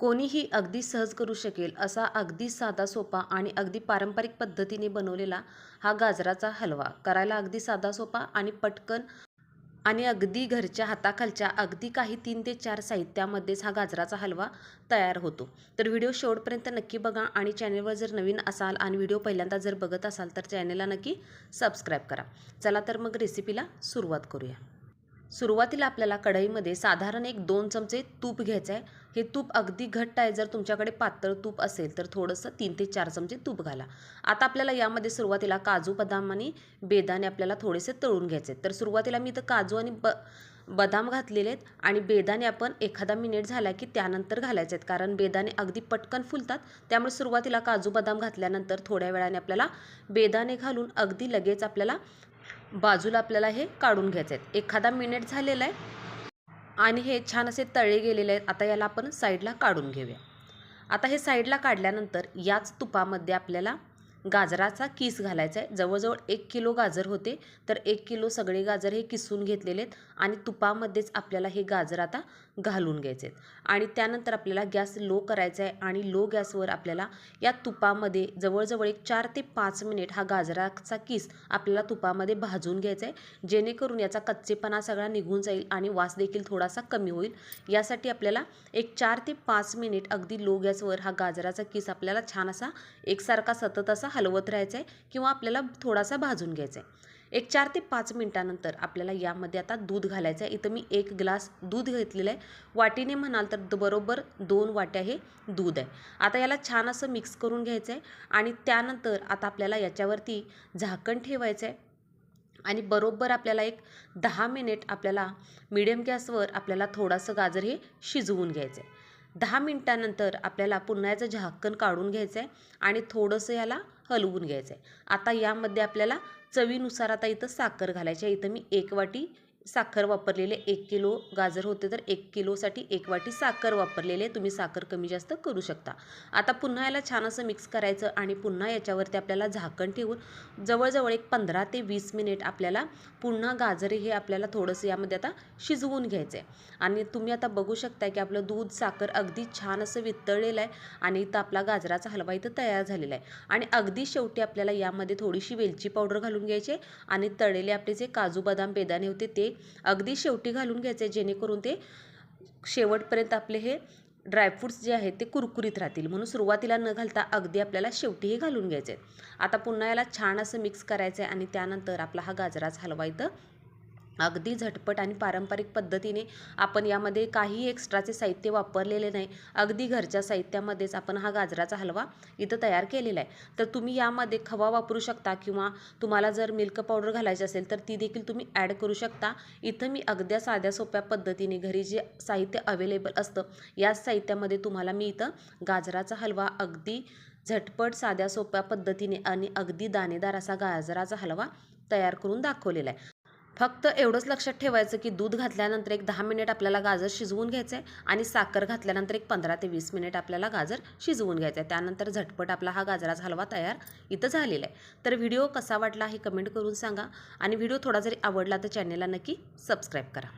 कोणीही अगदी सहज करू शकेल असा अगदी साधा सोपा आणि अगदी पारंपरिक पद्धतीने बनवलेला हा गाजराचा हलवा. करायला अगदी साधा सोपा आणि पटकन आणि अगदी घरच्या हाताखालच्या अगदी काही तीन ते चार साहित्यामध्येच हा गाजराचा हलवा तयार होतो. तर व्हिडिओ शेवटपर्यंत नक्की बघा आणि चॅनेलवर जर नवीन असाल आणि व्हिडिओ पहिल्यांदा जर बघत असाल तर चॅनेलला नक्की सबस्क्राईब करा. चला तर मग रेसिपीला सुरुवात करूया. सुरुवातीला आपल्याला कढईमध्ये साधारण एक दोन चमचे तूप घ्यायचं आहे हे तूप अगदी घट्ट आहे. जर तुमच्याकडे पातळ तूप असेल तर थोडंसं तीन ते चार चमचे तूप घाला. आता आपल्याला यामध्ये सुरुवातीला काजू बदाम आणि बेदाणे आपल्याला थोडेसे तळून घ्यायचे आहेत तर सुरुवातीला मी इथं काजू आणि ब बदाम घातलेले आहेत आणि बेदाणे आपण एखादा मिनिट झाला की त्यानंतर घालायचे आहेत कारण बेदाणे अगदी पटकन फुलतात त्यामुळे सुरुवातीला काजू बदाम घातल्यानंतर थोड्या वेळाने आपल्याला बेदाणे घालून अगदी लगेच आपल्याला बाजूला आपल्याला हे काढून घ्यायचे आहेत एखादा मिनिट झालेला आहे आणि हे छान असे तळे गेलेले आहेत. आता याला आपण साईडला काढून घेऊया. आता हे साईडला काढल्यानंतर याच तुपामध्ये आपल्याला गाजराचा किस घालायचा आहे. जवळजवळ एक किलो गाजर होते. तर एक किलो सगळे गाजर हे किसून घेतलेले आहेत. आणि तुपामध्येच आपल्याला हे गाजर आता घालून घ्यायचे आहेत आणि त्यानंतर आपल्याला गॅस लो करायचा आहे आणि लो गॅसवर आपल्याला या तुपामध्ये जवळजवळ एक चार ते पाच मिनिट हा गाजराचा किस आपल्याला तुपामध्ये भाजून घ्यायचा आहे जेणेकरून याचा कच्चेपणा सगळा निघून जाईल आणि वास देखील थोडासा कमी होईल. यासाठी आपल्याला एक चार ते पाच मिनिट अगदी लो गॅसवर हा गाजराचा किस आपल्याला छान असा एकसारखा सतत असा हलवत राहायचा आहे किंवा आपल्याला थोडासा भाजून घ्यायचा आहे एक चार ते पाच मिनटानंतर आपल्याला यामध्ये आता दूध घालायचं आहे. इथं मी एक ग्लास दूध घेतलेलं आहे. वाटीने म्हणाल तर बरोबर दोन वाट्या हे दूध आहे. आता याला छान असं मिक्स करून घ्यायचं आहे आणि त्यानंतर आता आपल्याला याच्यावरती झाकण ठेवायचं आहे आणि बरोबर आपल्याला एक दहा मिनिट आपल्याला मिडियम गॅसवर आपल्याला थोडंसं गाजर हे शिजवून घ्यायचं आहे दहा मिनटानंतर आपल्याला पुन्हा याचं झाकण काढून घ्यायचं आहे आणि थोडंसं याला हलवून घ्यायचं आहे आता यामध्ये आपल्याला चवीनुसार आता इथं साखर घालायची आहे. इथं मी एक वाटी साखर वापरलेले एक किलो गाजर होते तर एक किलोसाठी एक वाटी साखर वापरलेले तुम्ही साखर कमी जास्त करू शकता. आता पुन्हा याला छान असं मिक्स करायचं आणि पुन्हा याच्यावरती आपल्याला झाकण ठेवून जवळजवळ एक पंधरा ते वीस मिनिट आपल्याला पुन्हा गाजर हे आपल्याला थोडंसं यामध्ये आता शिजवून घ्यायचं आहे आणि तुम्ही आता बघू शकता की आपलं दूध साखर अगदी छान असं वितळलेलं आहे आणि इथं आपला गाजराचा हलवा इथं तयार झालेला आहे. आणि अगदी शेवटी आपल्याला यामध्ये थोडीशी वेलची पावडर घालून घ्यायची आहे आणि तळलेले आपले जे काजू बदाम बेदाणे होते ते अगदी शेवटी घालून घ्यायचे जेणेकरून ते शेवटपर्यंत आपले हे ड्रायफ्रूट्स जे आहेत ते कुरकुरीत राहतील. म्हणून सुरुवातीला न घालता अगदी आपल्याला शेवटीही घालून घ्यायचे आहेत. आता पुन्हा याला छान असं मिक्स करायचं आहे आणि त्यानंतर आपला हा गाजराचा हलवा इथं अगदी झटपट आणि पारंपरिक पद्धतीने आपण यामध्ये काही एक्स्ट्राचे साहित्य वापरलेले नाही. अगदी घरच्या साहित्यामध्येच आपण हा गाजराचा हलवा इथं तयार केलेला आहे. तर तुम्ही यामध्ये खवा वापरू शकता किंवा तुम्हाला जर मिल्क पावडर घालायची असेल तर ती देखील तुम्ही ॲड करू शकता. इथं मी अगद्या साध्या सोप्या पद्धतीने घरी जे साहित्य अवेलेबल असतं याच साहित्यामध्ये तुम्हाला मी इथं गाजराचा हलवा अगदी झटपट साध्या सोप्या पद्धतीने आणि अगदी दाणेदार असा गाजराचा हलवा तयार करून दाखवलेला आहे. फक्त एवढंच लक्षात ठेवायचं की दूध घातल्यानंतर एक दहा मिनिट आपल्याला गाजर शिजवून घ्यायचं आहे आणि साखर घातल्यानंतर एक पंधरा ते वीस मिनिट आपल्याला गाजर शिजवून घ्यायचं आहे त्यानंतर झटपट आपला हा गाजराचा हलवा तयार इथं झालेला आहे. तर व्हिडिओ कसा वाटला हे कमेंट करून सांगा आणि व्हिडिओ थोडा जरी आवडला तर चॅनेलला नक्की सबस्क्राईब करा.